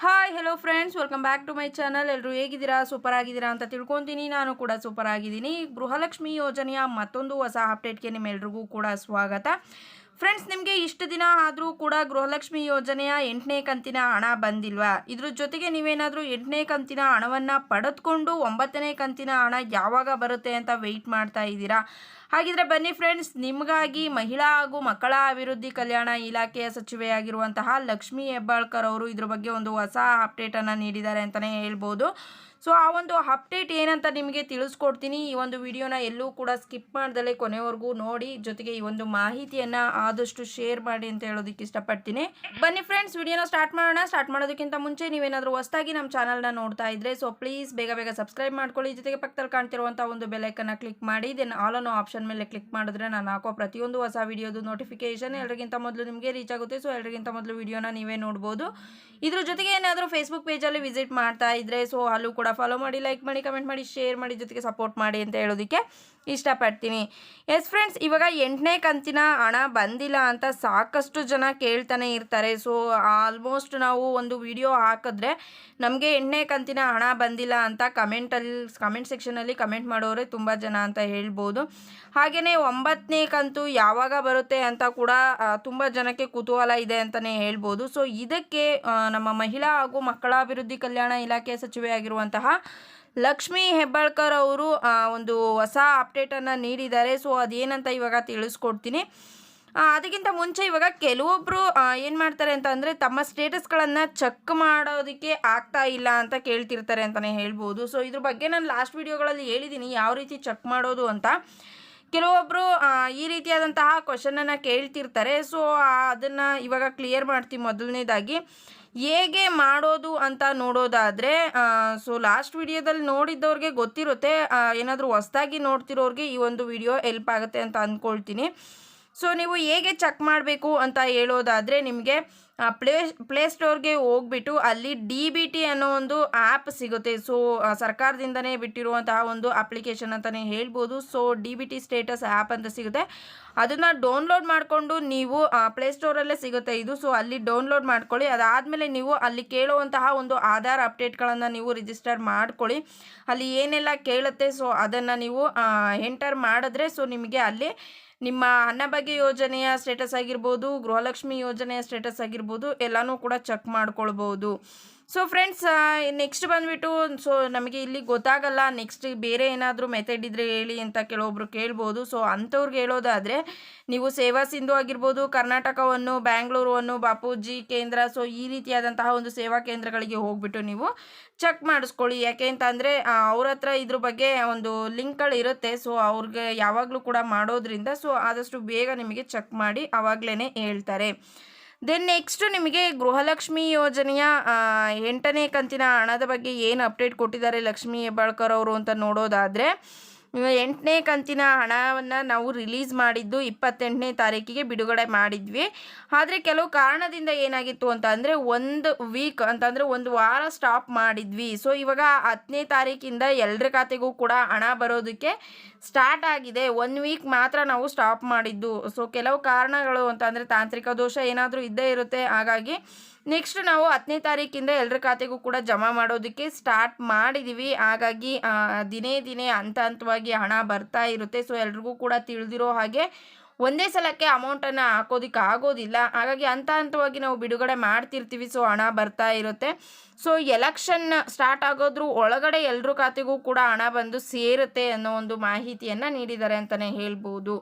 Hi hello friends welcome back to my channel ಎಲ್ಲರೂ ಹೇಗಿದ್ದೀರಾ? Super ಆಗಿದ್ದೀರಾ ಅಂತ ತಿಳ್ಕೊತೀನಿ. ನಾನು ಕೂಡ ಸೂಪರ್ ಆಗಿದ್ದೀನಿ. ಗೃಹಲಕ್ಷ್ಮಿ ಯೋಜನೆಯ ಮತ್ತೊಂದು ಹೊಸ ಅಪ್ಡೇಟ್ಗೆ ನಿಮ್ಮೆಲ್ರಿಗೂ ಕೂಡ ಸ್ವಾಗತ. ಫ್ರೆಂಡ್ಸ್, ನಿಮಗೆ ಇಷ್ಟು ದಿನ ಆದರೂ ಕೂಡ ಗೃಹಲಕ್ಷ್ಮಿ ಯೋಜನೆಯ ಎಂಟನೇ ಕಂತಿನ ಹಣ ಬಂದಿಲ್ವಾ? ಇದ್ರ ಜೊತೆಗೆ ನೀವೇನಾದರೂ ಎಂಟನೇ ಕಂತಿನ ಹಣವನ್ನು ಪಡೆದುಕೊಂಡು ಒಂಬತ್ತನೇ ಕಂತಿನ ಹಣ ಯಾವಾಗ ಬರುತ್ತೆ ಅಂತ ವೆಯ್ಟ್ ಮಾಡ್ತಾ ಇದ್ದೀರಾ? ಹಾಗಿದ್ರೆ ಬನ್ನಿ ಫ್ರೆಂಡ್ಸ್, ನಿಮಗಾಗಿ ಮಹಿಳಾ ಹಾಗೂ ಮಕ್ಕಳ ಅಭಿವೃದ್ಧಿ ಕಲ್ಯಾಣ ಇಲಾಖೆಯ ಸಚಿವೆಯಾಗಿರುವಂತಹ ಲಕ್ಷ್ಮೀ ಹೆಬ್ಬಾಳ್ಕರ್ ಅವರು ಇದ್ರ ಬಗ್ಗೆ ಒಂದು ಹೊಸ ಅಪ್ಡೇಟನ್ನು ನೀಡಿದ್ದಾರೆ ಅಂತಲೇ ಹೇಳ್ಬೋದು. ಸೊ, ಆ ಒಂದು ಅಪ್ಡೇಟ್ ಏನಂತ ನಿಮಗೆ ತಿಳಿಸ್ಕೊಡ್ತೀನಿ. ಈ ಒಂದು ವಿಡಿಯೋನ ಎಲ್ಲೂ ಕೂಡ ಸ್ಕಿಪ್ ಮಾಡ್ದಲೇ ಕೊನೆವರೆಗೂ ನೋಡಿ. ಜೊತೆಗೆ ಈ ಒಂದು ಮಾಹಿತಿಯನ್ನು ಆದಷ್ಟು ಶೇರ್ ಮಾಡಿ ಅಂತ ಹೇಳೋದಕ್ಕೆ ಇಷ್ಟಪಡ್ತೀನಿ. ಬನ್ನಿ ಫ್ರೆಂಡ್ಸ್, ವಿಡಿಯೋನ ಸ್ಟಾರ್ಟ್ ಮಾಡೋಣ. ಸ್ಟಾರ್ಟ್ ಮಾಡೋದಕ್ಕಿಂತ ಮುಂಚೆ ನೀವೇನಾದರೂ ಹೊಸದಾಗಿ ನಮ್ಮ ಚಾನಲ್ನ ನೋಡ್ತಾ ಇದ್ರೆ, ಸೊ, ಪ್ಲೀಸ್ ಬೇಗ ಬೇಗ ಸಬ್ಸ್ಕ್ರೈಬ್ ಮಾಡ್ಕೊಳ್ಳಿ. ಜೊತೆಗೆ ಪಕ್ಕದಲ್ಲಿ ಕಾಣ್ತಿರುವಂಥ ಒಂದು ಬೆಲೈಕನ್ನು ಕ್ಲಿಕ್ ಮಾಡಿ. ದೆನ್ ಆಲ್ ಅನ್ನೋ ಆಪ್ಷನ್ ಮೇಲೆ ಕ್ಲಿಕ್ ಮಾಡಿದ್ರೆ ನಾನು ಹಾಕೋ ಪ್ರತಿಯೊಂದು ಹೊಸ ವಿಡಿಯೋದು ನೋಟಿಫಿಕೇಶನ್ ಎಲ್ಲರಿಗಿಂತ ಮೊದಲು ನಿಮಗೆ ರೀಚ್ ಆಗುತ್ತೆ. ಸೊ ಎಲ್ಲರಿಗಿಂತ ಮೊದಲು ವಿಡಿಯೋನ ನೀವೇ ನೋಡ್ಬೋದು. ಇದ್ರ ಜೊತೆಗೆ ಏನಾದರೂ ಫೇಸ್ಬುಕ್ ಪೇಜಲ್ಲಿ ವಿಸಿಟ್ ಮಾಡ್ತಾ ಇದ್ರೆ, ಸೊ, ಅಲ್ಲೂ ಕೂಡ ಫಾಲೋ ಮಾಡಿ ಲೈಕ್ ಮಾಡಿ ಕಮೆಂಟ್ ಮಾಡಿ ಶೇರ್ ಮಾಡಿ ಜೊತೆಗೆ ಸಪೋರ್ಟ್ ಮಾಡಿ ಅಂತ ಹೇಳೋದಕ್ಕೆ ಇಷ್ಟಪಡ್ತೀನಿ. ಎಸ್ ಫ್ರೆಂಡ್ಸ್ ಇವಾಗ ಎಂಟನೇ ಕಂತಿನ ಹಣ ಬಂದಿಲ್ಲ ಅಂತ ಸಾಕಷ್ಟು ಜನ ಕೇಳ್ತಾನೆ ಇರ್ತಾರೆ. ಸೊ ಆಲ್ಮೋಸ್ಟ್ ನಾವು ಒಂದು ವಿಡಿಯೋ ಹಾಕಿದ್ರೆ ನಮಗೆ ಎಂಟನೇ ಕಂತಿನ ಹಣ ಬಂದಿಲ್ಲ ಅಂತ ಕಮೆಂಟಲ್ಲಿ ಕಮೆಂಟ್ ಸೆಕ್ಷನಲ್ಲಿ ಕಮೆಂಟ್ ಮಾಡೋರೆ ತುಂಬ ಜನ ಅಂತ ಹೇಳ್ಬೋದು. ಹಾಗೆಯೇ ಒಂಬತ್ತನೇ ಕಂತು ಯಾವಾಗ ಬರುತ್ತೆ ಅಂತ ಕೂಡ ತುಂಬ ಜನಕ್ಕೆ ಕುತೂಹಲ ಇದೆ ಅಂತಲೇ ಹೇಳ್ಬೋದು. ಸೊ ಇದಕ್ಕೆ ನಮ್ಮ ಮಹಿಳಾ ಹಾಗೂ ಮಕ್ಕಳ ಅಭಿವೃದ್ಧಿ ಕಲ್ಯಾಣ ಇಲಾಖೆ ಸಚಿವೆ ಆಗಿರುವಂತಹ ಲಕ್ಷ್ಮೀ ಹೆಬ್ಬಾಳ್ಕರ್ ಅವರು ಒಂದು ಹೊಸ ಅಪ್ಡೇಟನ್ನು ನೀಡಿದ್ದಾರೆ. ಸೊ ಅದೇನಂತ ಇವಾಗ ತಿಳಿಸ್ಕೊಡ್ತೀನಿ. ಅದಕ್ಕಿಂತ ಮುಂಚೆ ಇವಾಗ ಕೆಲವೊಬ್ಬರು ಏನು ಮಾಡ್ತಾರೆ ಅಂತ ಅಂದರೆ ತಮ್ಮ ಸ್ಟೇಟಸ್ಗಳನ್ನು ಚೆಕ್ ಮಾಡೋದಕ್ಕೆ ಆಗ್ತಾ ಇಲ್ಲ ಅಂತ ಕೇಳ್ತಿರ್ತಾರೆ ಅಂತಲೇ ಹೇಳ್ಬೋದು. ಸೊ ಇದ್ರ ಬಗ್ಗೆ ನಾನು ಲಾಸ್ಟ್ ವೀಡಿಯೋಗಳಲ್ಲಿ ಹೇಳಿದ್ದೀನಿ ಯಾವ ರೀತಿ ಚೆಕ್ ಮಾಡೋದು ಅಂತ. ಕೆಲವೊಬ್ಬರು ಈ ರೀತಿಯಾದಂತಹ ಕ್ವಶನನ್ನು ಕೇಳ್ತಿರ್ತಾರೆ. ಸೊ ಅದನ್ನು ಇವಾಗ ಕ್ಲಿಯರ್ ಮಾಡ್ತೀವಿ ಮೊದಲನೇದಾಗಿ. ಹೇಗೆ ಮಾಡೋದು ಅಂತ ನೋಡೋದಾದರೆ ಸೊ ಲಾಸ್ಟ್ ವಿಡಿಯೋದಲ್ಲಿ ನೋಡಿದ್ದವ್ರಿಗೆ ಗೊತ್ತಿರುತ್ತೆ. ಏನಾದರೂ ಹೊಸದಾಗಿ ನೋಡ್ತಿರೋರಿಗೆ ಈ ಒಂದು ವಿಡಿಯೋ ಎಲ್ಪ್ ಆಗುತ್ತೆ ಅಂತ ಅಂದ್ಕೊಳ್ತೀನಿ ಸೊ ನೀವು ಹೇಗೆ ಚೆಕ್ ಮಾಡಬೇಕು ಅಂತ ಹೇಳೋದಾದರೆ, ನಿಮಗೆ ಪ್ಲೇ ಪ್ಲೇಸ್ಟೋರ್ಗೆ ಹೋಗ್ಬಿಟ್ಟು ಅಲ್ಲಿ ಡಿ ಬಿ ಟಿ ಅನ್ನೋ ಒಂದು ಆ್ಯಪ್ ಸಿಗುತ್ತೆ. ಸೊ ಸರ್ಕಾರದಿಂದನೇ ಬಿಟ್ಟಿರುವಂತಹ ಒಂದು ಅಪ್ಲಿಕೇಶನ್ ಅಂತಲೇ ಹೇಳ್ಬೋದು. So, D B T status app ಅಂತ ಸಿಗುತ್ತೆ. ಅದನ್ನು ಡೌನ್ಲೋಡ್ ಮಾಡಿಕೊಂಡು ನೀವು ಪ್ಲೇಸ್ಟೋರಲ್ಲೇ ಸಿಗುತ್ತೆ ಇದು. ಸೊ, ಅಲ್ಲಿ ಡೌನ್ಲೋಡ್ ಮಾಡ್ಕೊಳ್ಳಿ. ಅದಾದಮೇಲೆ ನೀವು ಅಲ್ಲಿ ಕೇಳುವಂತಹ ಒಂದು ಆಧಾರ್ ಅಪ್ಡೇಟ್ಗಳನ್ನು ನೀವು ರಿಜಿಸ್ಟರ್ ಮಾಡ್ಕೊಳ್ಳಿ. ಅಲ್ಲಿ ಏನೆಲ್ಲ ಕೇಳುತ್ತೆ, ಸೊ, ಅದನ್ನು ನೀವು ಎಂಟರ್ ಮಾಡಿದ್ರೆ, ಸೊ, ನಿಮಗೆ ಅಲ್ಲಿ ನಿಮ್ಮ ಅನ್ನಭಾಗ್ಯ ಯೋಜನೆಯ ಸ್ಟೇಟಸ್ ಆಗಿರ್ಬೋದು ಗೃಹಲಕ್ಷ್ಮಿ ಯೋಜನೆಯ ಸ್ಟೇಟಸ್ ಆಗಿರ್ಬೋದು ಎಲ್ಲನೂ ಕೂಡ ಚೆಕ್ ಮಾಡ್ಕೊಳ್ಬೋದು. ಸೊ ಫ್ರೆಂಡ್ಸ್ ನೆಕ್ಸ್ಟ್ ಬಂದುಬಿಟ್ಟು ಸೊ ನಮಗೆ ಇಲ್ಲಿ ಗೊತ್ತಾಗಲ್ಲ ನೆಕ್ಸ್ಟ್ ಬೇರೆ ಏನಾದರೂ ಮೆಥಡ್ ಇದ್ದರೆ ಹೇಳಿ ಅಂತ ಕೆಲವೊಬ್ರು ಕೇಳ್ಬೋದು. ಸೊ ಅಂಥವ್ರಿಗೆ ಹೇಳೋದಾದರೆ, ನೀವು ಸೇವಾ ಸಿಂಧು ಆಗಿರ್ಬೋದು, ಕರ್ನಾಟಕವನ್ನು, ಬ್ಯಾಂಗ್ಳೂರನ್ನು, ಬಾಪೂಜಿ ಕೇಂದ್ರ ಸೊ ಈ ರೀತಿಯಾದಂತಹ ಒಂದು ಸೇವಾ ಕೇಂದ್ರಗಳಿಗೆ ಹೋಗ್ಬಿಟ್ಟು ನೀವು ಚೆಕ್ ಮಾಡಿಸ್ಕೊಳ್ಳಿ. ಯಾಕೆ ಅಂತಂದರೆ ಅವ್ರ ಹತ್ರ ಇದ್ರ ಬಗ್ಗೆ ಒಂದು ಲಿಂಕ್ಗಳು ಇರುತ್ತೆ. ಸೊ ಅವ್ರಿಗೆ ಯಾವಾಗಲೂ ಕೂಡ ಮಾಡೋದ್ರಿಂದ ಸೊ ಆದಷ್ಟು ಬೇಗ ನಿಮಗೆ ಚೆಕ್ ಮಾಡಿ ಆವಾಗಲೇ ಹೇಳ್ತಾರೆ. ದೆನ್ ನೆಕ್ಸ್ಟು ನಿಮಗೆ ಗೃಹಲಕ್ಷ್ಮಿ ಯೋಜನೆಯ ಎಂಟನೇ ಕಂತಿನ ಹಣದ ಬಗ್ಗೆ ಏನು ಅಪ್ಡೇಟ್ ಕೊಟ್ಟಿದ್ದಾರೆ ಲಕ್ಷ್ಮೀ ಹೆಬ್ಬಾಳ್ಕರ್ ಅವರು ಅಂತ ನೋಡೋದಾದರೆ ಎಂಟನೇ ಕಂತಿನ ಹಣವನ್ನು ನಾವು ರಿಲೀಸ್ ಮಾಡಿದ್ದು ಇಪ್ಪತ್ತೆಂಟನೇ ತಾರೀಕಿಗೆ ಬಿಡುಗಡೆ ಮಾಡಿದ್ವಿ. ಆದರೆ ಕೆಲವು ಕಾರಣದಿಂದ ಏನಾಗಿತ್ತು ಅಂತ ಅಂದರೆ ಒಂದು ವೀಕ್ ಅಂತಂದರೆ ಒಂದು ವಾರ ಸ್ಟಾಪ್ ಮಾಡಿದ್ವಿ. ಸೊ ಇವಾಗ ಹತ್ತನೇ ತಾರೀಕಿಂದ ಎಲ್ಲರ ಖಾತೆಗೂ ಕೂಡ ಹಣ ಬರೋದಕ್ಕೆ ಸ್ಟಾರ್ಟ್ ಆಗಿದೆ. ಒನ್ ವೀಕ್ ಮಾತ್ರ ನಾವು ಸ್ಟಾಪ್ ಮಾಡಿದ್ದು. ಸೊ ಕೆಲವು ಕಾರಣಗಳು ಅಂತಂದರೆ ತಾಂತ್ರಿಕ ದೋಷ ಏನಾದರೂ ಇದ್ದೇ ಇರುತ್ತೆ. ಹಾಗಾಗಿ ನೆಕ್ಸ್ಟ್ ನಾವು ಹತ್ತನೇ ತಾರೀಕಿಂದ ಎಲ್ಲರ ಖಾತೆಗೂ ಕೂಡ ಜಮಾ ಮಾಡೋದಕ್ಕೆ ಸ್ಟಾರ್ಟ್ ಮಾಡಿದ್ದೀವಿ ಹಾಗಾಗಿ ದಿನೇ ದಿನೇ ಹಂತ ಹಂತವಾಗಿ ಹಣ ಬರ್ತಾ ಇರುತ್ತೆ. ಸೊ ಎಲ್ರಿಗೂ ಕೂಡ ತಿಳಿದಿರೋ ಹಾಗೆ ಒಂದೇ ಸಲಕ್ಕೆ ಅಮೌಂಟನ್ನು ಹಾಕೋದಕ್ಕೆ ಆಗೋದಿಲ್ಲ. ಹಾಗಾಗಿ ಹಂತ ಹಂತವಾಗಿ ನಾವು ಬಿಡುಗಡೆ ಮಾಡ್ತಿರ್ತೀವಿ. ಸೊ ಹಣ ಬರ್ತಾ ಇರುತ್ತೆ. ಸೊ ಎಲೆಕ್ಷನ್ ಸ್ಟಾರ್ಟ್ ಆಗೋದ್ರೂ ಒಳಗಡೆ ಎಲ್ಲರ ಖಾತೆಗೂ ಕೂಡ ಹಣ ಬಂದು ಸೇರುತ್ತೆ ಅನ್ನೋ ಒಂದು ಮಾಹಿತಿಯನ್ನು ನೀಡಿದ್ದಾರೆ ಅಂತಲೇ ಹೇಳ್ಬೋದು.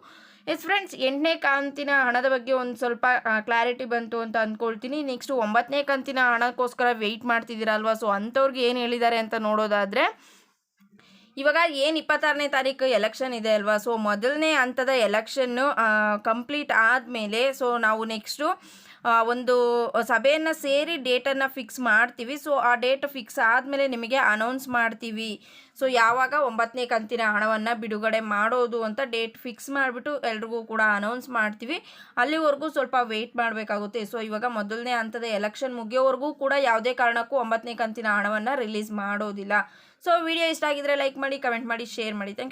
ಎಸ್ ಫ್ರೆಂಡ್ಸ್, ಎಂಟನೇ ಕಂತಿನ ಹಣದ ಬಗ್ಗೆ ಒಂದು ಸ್ವಲ್ಪ ಕ್ಲಾರಿಟಿ ಬಂತು ಅಂತ ಅಂದ್ಕೊಳ್ತೀನಿ ನೆಕ್ಸ್ಟ್ ಒಂಬತ್ತನೇ ಕಂತಿನ ಹಣಕ್ಕೋಸ್ಕರ ವೆಯ್ಟ್ ಮಾಡ್ತಿದ್ದೀರಲ್ವಾ? ಸೊ ಅಂಥವ್ರಿಗೆ ಏನು ಹೇಳಿದ್ದಾರೆ ಅಂತ ನೋಡೋದಾದರೆ, ಇವಾಗ ಏನು ಇಪ್ಪತ್ತಾರನೇ ತಾರೀಕು ಎಲೆಕ್ಷನ್ ಇದೆ ಅಲ್ವಾ? ಸೊ ಮೊದಲನೇ ಹಂತದ ಎಲೆಕ್ಷನ್ನು ಕಂಪ್ಲೀಟ್ ಆದಮೇಲೆ ಸೊ ನಾವು ನೆಕ್ಸ್ಟು ಒಂದು ಸಭೆಯನ್ನು ಸೇರಿ ಡೇಟನ್ನು ಫಿಕ್ಸ್ ಮಾಡ್ತೀವಿ. ಸೊ ಆ ಡೇಟ್ ಫಿಕ್ಸ್ ಆದಮೇಲೆ ನಿಮಗೆ ಅನೌನ್ಸ್ ಮಾಡ್ತೀವಿ. ಸೊ ಯಾವಾಗ ಒಂಬತ್ತನೇ ಕಂತಿನ ಹಣವನ್ನು ಬಿಡುಗಡೆ ಮಾಡೋದು ಅಂತ ಡೇಟ್ ಫಿಕ್ಸ್ ಮಾಡಿಬಿಟ್ಟು ಎಲ್ರಿಗೂ ಕೂಡ ಅನೌನ್ಸ್ ಮಾಡ್ತೀವಿ. ಅಲ್ಲಿವರೆಗೂ ಸ್ವಲ್ಪ ವೆಯ್ಟ್ ಮಾಡಬೇಕಾಗುತ್ತೆ. ಸೊ ಇವಾಗ ಮೊದಲನೇ ಹಂತದ ಎಲೆಕ್ಷನ್ ಮುಗಿಯೋವರೆಗೂ ಕೂಡ ಯಾವುದೇ ಕಾರಣಕ್ಕೂ ಒಂಬತ್ತನೇ ಕಂತಿನ ಹಣವನ್ನು ರಿಲೀಸ್ ಮಾಡೋದಿಲ್ಲ. ಸೊ ವಿಡಿಯೋ ಇಷ್ಟ ಆಗಿದ್ರೆ ಲೈಕ್ ಮಾಡಿ ಕಮೆಂಟ್ ಮಾಡಿ ಶೇರ್ ಮಾಡಿ. ಥ್ಯಾಂಕ್